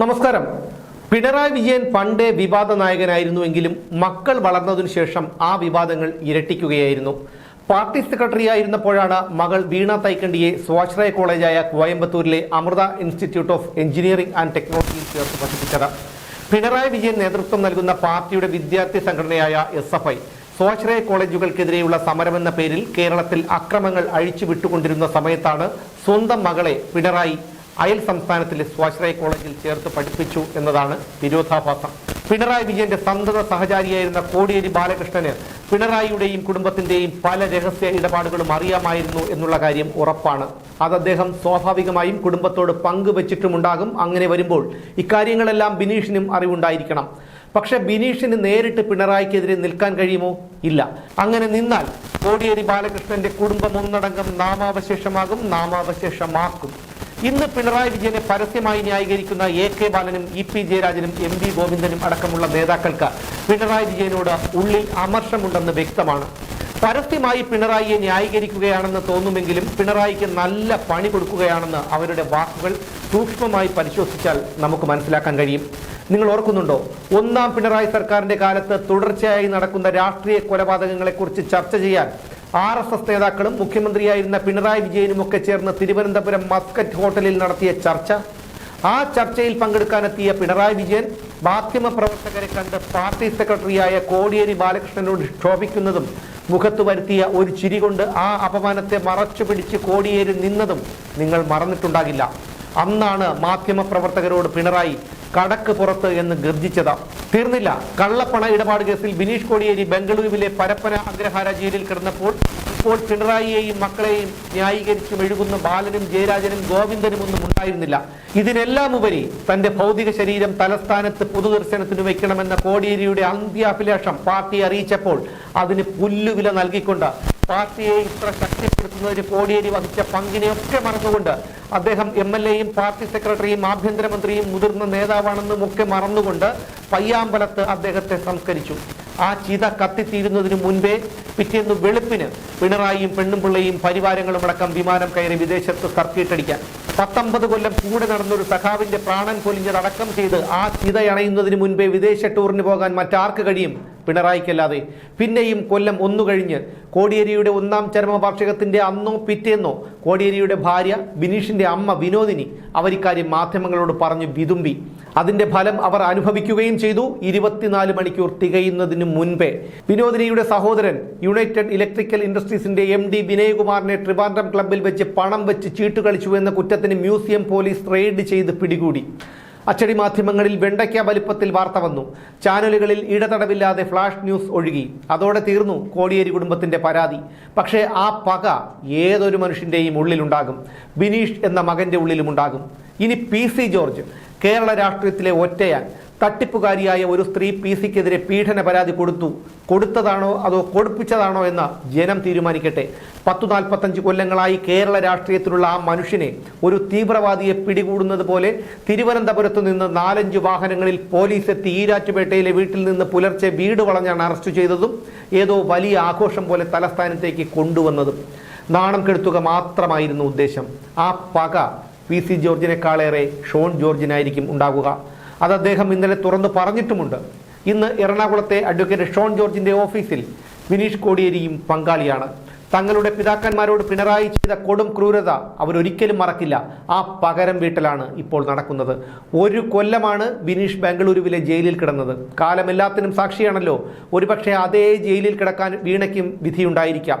നമസ്കാരം. പിണറായി വിജയൻ പണ്ടേ വിവാദ നായകനായിരുന്നുവെങ്കിലും മക്കൾ വളർന്നതിനു ശേഷം ആ വിവാദങ്ങൾ ഇരട്ടിക്കുകയായിരുന്നു. പാർട്ടി സെക്രട്ടറി ആയിരുന്നപ്പോഴാണ് മകൾ വീണ തൈക്കണ്ടിയെ സ്വാശ്രയ കോളേജായ കോയമ്പത്തൂരിലെ Amrita institute of engineering and ടെക്നോളജിയിൽ ചേർത്ത് പഠിപ്പിച്ചത്. പിണറായി വിജയൻ നേതൃത്വം നൽകുന്ന പാർട്ടിയുടെ വിദ്യാർത്ഥി സംഘടനയായ എസ് എഫ് ഐ സ്വാശ്രയ കോളേജുകൾക്കെതിരെയുള്ള സമരമെന്ന പേരിൽ കേരളത്തിൽ അക്രമങ്ങൾ അഴിച്ചുവിട്ടുകൊണ്ടിരുന്ന സമയത്താണ് സ്വന്തം മകളെ പിണറായി അയൽ സംസ്ഥാനത്തിലെ സ്വാശ്രയ കോളേജിൽ ചേർത്ത് പഠിപ്പിച്ചു എന്നതാണ് വിരോധാഭാസം. പിണറായി വിജയന്റെ സന്തത സഹചാരിയായിരുന്ന കോടിയേരി ബാലകൃഷ്ണന് പിണറായിയുടെയും കുടുംബത്തിന്റെയും പല രഹസ്യ ഇടപാടുകളും അറിയാമായിരുന്നു എന്നുള്ള കാര്യം ഉറപ്പാണ്. അത് അദ്ദേഹം സ്വാഭാവികമായും കുടുംബത്തോട് പങ്കുവച്ചിട്ടുമുണ്ടാകും. അങ്ങനെ വരുമ്പോൾ ഇക്കാര്യങ്ങളെല്ലാം ബിനീഷിനും അറിവുണ്ടായിരിക്കണം. പക്ഷെ ബിനീഷിന് നേരിട്ട് പിണറായിക്കെതിരെ നിൽക്കാൻ കഴിയുമോ? ഇല്ല. അങ്ങനെ നിന്നാൽ കോടിയേരി ബാലകൃഷ്ണന്റെ കുടുംബം ഒന്നടങ്കം നാമാവശേഷമാകും നാമാവശേഷമാക്കും. ഇന്ന് പിണറായി വിജയനെ പരസ്യമായി ന്യായീകരിക്കുന്ന എ കെ ബാലനും ഇ പി ജയരാജനും എം വി ഗോവിന്ദനും അടക്കമുള്ള നേതാക്കൾക്ക് പിണറായി വിജയനോട് ഉള്ളിൽ അമർഷമുണ്ടെന്ന് വ്യക്തമാണ്. പരസ്യമായി പിണറായിയെ ന്യായീകരിക്കുകയാണെന്ന് തോന്നുമെങ്കിലും പിണറായിക്ക് നല്ല പണി കൊടുക്കുകയാണെന്ന് അവരുടെ വാക്കുകൾ സൂക്ഷ്മമായി പരിശോധിച്ചാൽ നമുക്ക് മനസ്സിലാക്കാൻ കഴിയും. നിങ്ങൾ ഓർക്കുന്നുണ്ടോ? ഒന്നാം പിണറായി സർക്കാരിന്റെ കാലത്ത് തുടർച്ചയായി നടക്കുന്ന രാഷ്ട്രീയ കൊലപാതകങ്ങളെക്കുറിച്ച് ചർച്ച ചെയ്യാൻ ആർ എസ് എസ് നേതാക്കളും മുഖ്യമന്ത്രിയായിരുന്ന പിണറായി വിജയനും ഒക്കെ ചേർന്ന് തിരുവനന്തപുരം മസ്കറ്റ് ഹോട്ടലിൽ നടത്തിയ ചർച്ച. ആ ചർച്ചയിൽ പങ്കെടുക്കാനെത്തിയ പിണറായി വിജയൻ മാധ്യമപ്രവർത്തകരെ കണ്ട് പാർട്ടി സെക്രട്ടറിയായ കോടിയേരി ബാലകൃഷ്ണനോട് ക്ഷോഭിക്കുന്നതും മുഖത്ത് വരുത്തിയ ഒരു ചിരി കൊണ്ട് ആ അപമാനത്തെ മറച്ചു പിടിച്ച് കോടിയേരി നിന്നതും നിങ്ങൾ മറന്നിട്ടുണ്ടാകില്ല. അന്നാണ് മാധ്യമപ്രവർത്തകരോട് പിണറായി കടക്ക് പുറത്ത് എന്ന് ഗർജിച്ചത്. തീർന്നില്ല. കള്ളപ്പണ ഇടപാട് കേസിൽ ബിനീഷ് കോടിയേരി ബംഗളൂരുവിലെ പരപ്പന അഗ്രഹാര ജയിലിൽ കിടന്നപ്പോൾ ഇപ്പോൾ പിണറായിയെയും മക്കളെയും ന്യായീകരിച്ചും എഴുകുന്ന ബാലനും ജയരാജനും ഗോവിന്ദനും ഒന്നും ഉണ്ടായിരുന്നില്ല. ഇതിനെല്ലാം ഉപരി തന്റെ ഭൗതിക ശരീരം തലസ്ഥാനത്ത് പൊതുദർശനത്തിന് വെക്കണമെന്ന കോടിയേരിയുടെ അന്ത്യാഭിലാഷം പാർട്ടി അറിയിച്ചപ്പോൾ അതിന് പുല്ലുവില നൽകിക്കൊണ്ട് പാർട്ടിയെ ഇത്ര ശക്തിപ്പെടുത്തുന്നതിന് കോടിയേരി വഹിച്ച പങ്കിനെയൊക്കെ മറന്നുകൊണ്ട് അദ്ദേഹം എം എൽ എയും പാർട്ടി സെക്രട്ടറിയും ആഭ്യന്തരമന്ത്രിയും മുതിർന്ന നേതാവാണെന്നും ഒക്കെ മറന്നുകൊണ്ട് പയ്യാമ്പലത്ത് അദ്ദേഹത്തെ സംസ്കരിച്ചു. ആ ചിത കത്തിത്തീരുന്നതിന് മുൻപേ പിറ്റേന്ന് വെളുപ്പിന് പിണറായിയും പെണ്ണുമ്പിള്ളയും പരിവാരങ്ങളും അടക്കം വിമാനം കയറി വിദേശത്ത് സർക്കിട്ട് അടിക്കാൻ. പത്തൊമ്പത് കൊല്ലം കൂടെ നടന്നൊരു സഖാവിന്റെ പ്രാണൻ പൊലിഞ്ഞതടക്കം ചെയ്ത് ആ ചിതയണയുന്നതിന് മുൻപേ വിദേശ ടൂറിന് പോകാൻ മറ്റാർക്ക് കഴിയും? പിണറായിക്കല്ലാതെ. പിന്നെയും കൊല്ലം ഒന്നു കഴിഞ്ഞ് കോടിയേരിയുടെ ഒന്നാം ചരമവാർഷികത്തിന്റെ അന്നോ പിറ്റേന്നോ കോടിയേരിയുടെ ഭാര്യ ബിനീഷിന്റെ അമ്മ വിനോദിനി അവരിക്കാര്യം മാധ്യമങ്ങളോട് പറഞ്ഞു വിതുമ്പി. അതിന്റെ ഫലം അവർ അനുഭവിക്കുകയും ചെയ്തു. ഇരുപത്തിനാല് മണിക്കൂർ തികയുന്നതിന് മുൻപേ. വിനോദിനിയുടെ സഹോദരൻ യുണൈറ്റഡ് ഇലക്ട്രിക്കൽ ഇൻഡസ്ട്രീസിന്റെ എം ഡി വിനയകുമാറിനെ ട്രിവാൻഡ്രം ക്ലബ്ബിൽ വെച്ച് പണം വെച്ച് ചീട്ട് കളിച്ചു എന്ന കുറ്റത്തിന് മ്യൂസിയം പോലീസ് റെയ്ഡ് ചെയ്ത് പിടികൂടി. അച്ചടി മാധ്യമങ്ങളിൽ വെണ്ടയ്ക്ക വലിപ്പത്തിൽ വാർത്ത വന്നു. ചാനലുകളിൽ ഇടതടവില്ലാതെ ഫ്ലാഷ് ന്യൂസ് ഒഴുകി. അതോടെ തീർന്നു കോടിയേരി കുടുംബത്തിന്റെ പരാതി. പക്ഷേ ആ പക ഏതൊരു മനുഷ്യന്റെയും ഉള്ളിലുണ്ടാകും. ബിനീഷ് എന്ന മകന്റെ ഉള്ളിലുമുണ്ടാകും. ഇനി പി സി ജോർജ് കേരള രാഷ്ട്രീയത്തിലെ ഒറ്റയാൻ തട്ടിപ്പുകാരിയായ ഒരു സ്ത്രീ പി സിക്കെതിരെ പീഡന പരാതി കൊടുത്തു. കൊടുത്തതാണോ അതോ കൊടുപ്പിച്ചതാണോ എന്ന് ജനം തീരുമാനിക്കട്ടെ. പത്തു നാൽപ്പത്തഞ്ച് കൊല്ലങ്ങളായി കേരള രാഷ്ട്രീയത്തിലുള്ള ആ മനുഷ്യനെ ഒരു തീവ്രവാദിയെ പിടികൂടുന്നത് പോലെ തിരുവനന്തപുരത്ത് നിന്ന് നാലഞ്ച് വാഹനങ്ങളിൽ പോലീസ് എത്തി ഈരാറ്റുപേട്ടയിലെ വീട്ടിൽ നിന്ന് പുലർച്ചെ വീട് വളഞ്ഞാണ് അറസ്റ്റ് ചെയ്തതും ഏതോ വലിയ ആഘോഷം പോലെ തലസ്ഥാനത്തേക്ക് കൊണ്ടുവന്നതും. നാണം കെടുത്തുക മാത്രമായിരുന്നു ഉദ്ദേശം. ആ പക പി സി ജോർജിനേക്കാളേറെ ഷോൺ ജോർജിനായിരിക്കും ഉണ്ടാകുക. അത് അദ്ദേഹം ഇന്നലെ തുറന്നു പറഞ്ഞിട്ടുമുണ്ട്. ഇന്ന് എറണാകുളത്തെ അഡ്വക്കേറ്റ് ഷോൺ ജോർജിന്റെ ഓഫീസിൽ വിനീഷ് കോടിയേരിയും പങ്കാളിയാണ്. തങ്ങളുടെ പിതാക്കന്മാരോട് പിണറായി ചെയ്ത കൊടും ക്രൂരത അവരൊരിക്കലും മറക്കില്ല. ആ പകരം വീട്ടലാണ് ഇപ്പോൾ നടക്കുന്നത്. ഒരു കൊല്ലമാണ് ബിനീഷ് ബാംഗ്ലൂരുവിലെ ജയിലിൽ കിടന്നത്. കാലം എല്ലാത്തിനും സാക്ഷിയാണല്ലോ. ഒരുപക്ഷെ അതേ ജയിലിൽ കിടക്കാൻ വീണയ്ക്കും വിധിയുണ്ടായിരിക്കാം.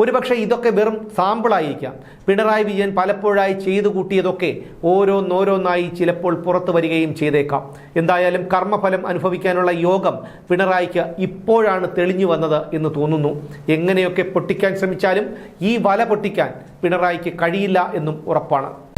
ഒരുപക്ഷെ ഇതൊക്കെ വെറും സാമ്പിളായിരിക്കാം. പിണറായി വിജയൻ പലപ്പോഴായി ചെയ്തു കൂട്ടിയതൊക്കെ ഓരോന്നോരോന്നായി ചിലപ്പോൾ പുറത്തു വരികയും ചെയ്തേക്കാം. എന്തായാലും കർമ്മഫലം അനുഭവിക്കാനുള്ള യോഗം പിണറായിക്ക് ഇപ്പോഴാണ് തെളിഞ്ഞു വന്നത് എന്ന് തോന്നുന്നു. എങ്ങനെയൊക്കെ പൊട്ടിക്കാൻ ശ്രമിച്ചാലും ഈ വല പൊട്ടിക്കാൻ പിണറായിക്ക് കഴിയില്ല എന്നും ഉറപ്പാണ്.